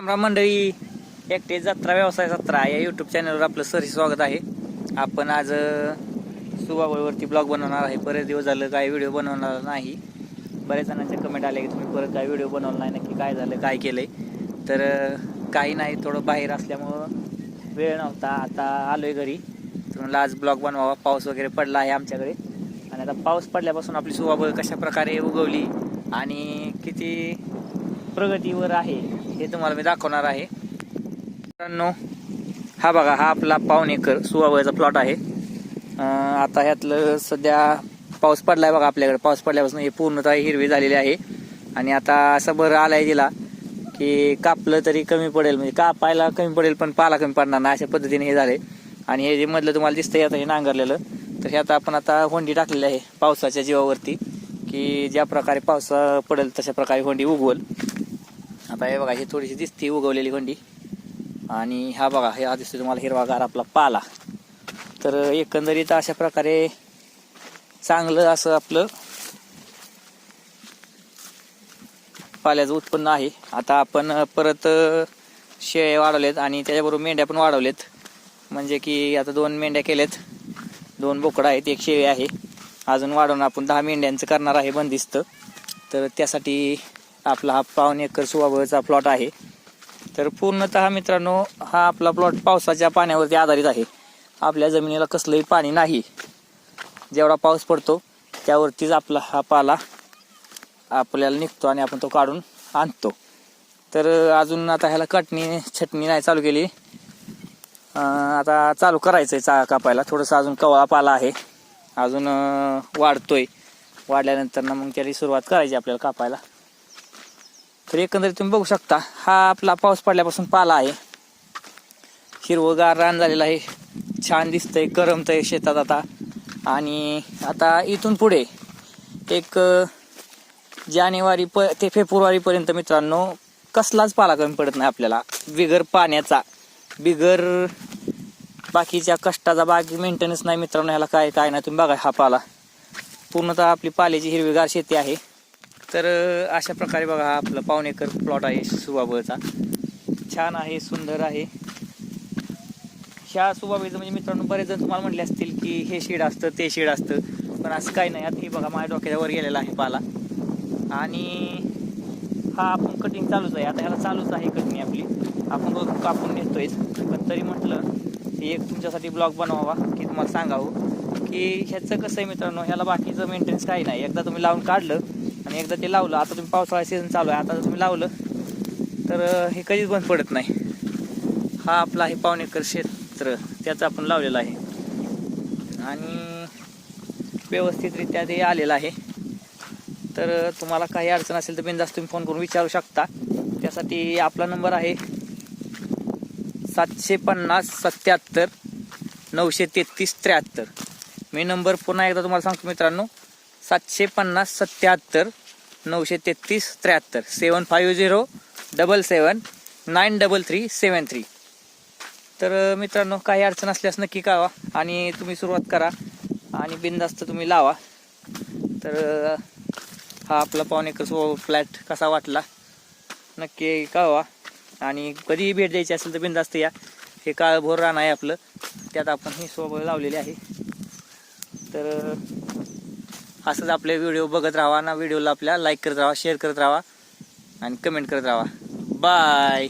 रामराम मंडळी एकटे जत्रा व्यवसाय जत्रा या युट्यूब चॅनलवर आपलं सर स्वागत आहे. आपण आज सुबाबळवरती ब्लॉग बनवणार आहे. बरेच दिवस झालं काय व्हिडिओ बनवणार नाही. बऱ्याच जणांचे कमेंट आले की तुम्ही परत काय व्हिडिओ बनवला नाही नक्की काय झालं काय केलंय. तर काही नाही थोडं बाहेर असल्यामुळं वेळ नव्हता. आता आलो आहे घरी. तर आज ब्लॉग बनवावा. पाऊस वगैरे पडला आहे आमच्याकडे. आणि आता पाऊस पडल्यापासून आपली सुबाबळ कशा प्रकारे उगवली आणि किती प्रगतीवर आहे. हे तुम्हाला मी दाखवणार आहे. मित्रांनो हा बघा हा आपला पाऊण एकर सुवावयाचा प्लॉट आहे. आता ह्यातलं सध्या पाऊस पडलाय बघा आपल्याकडे. पाऊस पडल्यापासून हे पूर्णतः हिरवी झालेली आहे. आणि आता असं बरं आलाय तिला की कापलं तरी कमी पडेल. म्हणजे कापायला कमी पडेल पण पाला कमी पडणार नाही अशा पद्धतीने हे झाले आणि हे जे मधलं तुम्हाला दिसतंय आता हे नांगरलेलं तर हे आता आपण आता होंडी टाकलेली आहे पावसाच्या जीवावरती की ज्या प्रकारे पावसा पडेल तशा प्रकारे होंडी उगवल. आता हे बघा ही थोडीशी दिसते उगवलेली होंडी. आणि हा बघा हे हा दिसतो तुम्हाला हिरवागार आपला पाला. तर एकंदरीत अशा प्रकारे चांगलं असं आपलं पाल्याचं उत्पन्न आहे. आता आपण परत शेळे वाढवलेत आणि त्याच्याबरोबर मेंढ्या पण वाढवलेत. म्हणजे की आता दोन मेंढ्या केल्यात. दोन बोकडं आहेत एक शेळी आहे. अजून वाढवून आपण दहा मेंढ्यांचं करणार आहे बंदिस्त. तर त्यासाठी आपला हा पावन एकर सुवाबळचा प्लॉट आहे. तर पूर्णतः मित्रांनो हा आपला प्लॉट पावसाच्या पाण्यावरती आधारित आहे. आपल्या जमिनीला कसलंही पाणी नाही. जेवढा पाऊस पडतो त्यावरतीच आपला हा पाला आपल्याला निघतो आणि आपण तो काढून आणतो. तर अजून आता ह्याला कटणी छटणी नाही चालू केली. आता चालू करायचं आहे चा कापायला. थोडंसं अजून कवळा पाला आहे. अजून वाढतोय. वाढल्यानंतर ना मग त्याची सुरुवात करायची आपल्याला कापायला. तर एकंदरीत तुम्ही बघू शकता हा आपला पाऊस पडल्यापासून पाला आहे. हिरवगार रान झालेलं आहे. छान दिसतंय करमतंय शेतात आता. आणि आता इथून पुढे एक जानेवारी प ते फेब्रुवारीपर्यंत मित्रांनो कसलाच पाला कमी पडत नाही आपल्याला. बिगर पाण्याचा. बिगर बाकीच्या कष्टाचा बाकी मेंटेनन्स नाही मित्रांनो ह्याला काय काय नाही. तुम्ही बघा हा पाला. पूर्णतः आपली पाल्याची हिरवीगार शेती आहे. तर अशा प्रकारे बघा हा आपला पाऊण एकर प्लॉट आहे सुबाबळचा छान आहे सुंदर आहे. ह्या सुबाबळीचं म्हणजे मित्रांनो बरेच जण तुम्हाला म्हटले असतील की हे शेड असतं ते शेड असतं. पण असं काही नाही. आता हे बघा माझ्या डोक्याच्या वर गेलेला आहे पाला. आणि हा आपण कटिंग चालूच आहे. आता ह्याला चालूच आहे कटिंग आपली. आपण रोज कापून नेतोयच पण तरी म्हटलं की एक तुमच्यासाठी ब्लॉग बनवावा की तुम्हाला सांगावं. की ह्याचं कसं आहे मित्रांनो ह्याला बाकीचं मेंटेनन्स काही नाही. एकदा तुम्ही लावून काढलं आणि एकदा ते लावलं आता तुम्ही पावसाळा सीझन चालू आहे आता जर तुम्ही लावलं तर हे कधीच बंद पडत नाही. हा आपला आहे पावन एकर क्षेत्र त्याचं आपण लावलेलं आहे. आणि व्यवस्थितरित्या ते आलेलं आहे. तर तुम्हाला काही अडचण असेल तर बिनधास्त तुम्ही फोन करून विचारू शकता. त्यासाठी आपला नंबर आहे सातशे पन्नास सत्याहत्तर नऊशे तेहतीस त्र्याहत्तर. मी नंबर पुन्हा एकदा तुम्हाला सांगतो मित्रांनो. सातशे पन्नास सत्याहत्तर नऊशे तेहतीस त्र्याहत्तर. Seven five zero double seven nine double three seven three. तर मित्रांनो काही अडचण असल्यास नक्की कळवा आणि तुम्ही सुरुवात करा आणि बिनधास्त तुम्ही लावा. तर हा आपला पाऊण फ्लॅट कसा वाटला नक्की कळवा आणि कधीही भेट द्यायची असेल तर बिनधास्त या. हे काळभोर रान आहे आपलं. त्यात आपण ही सोबत लावलेली आहे. तर असंच आपले व्हिडिओ बघत राहा ना व्हिडिओला आपल्या लाईक करत राहा शेअर करत राहा आणि कमेंट करत राहा. बाय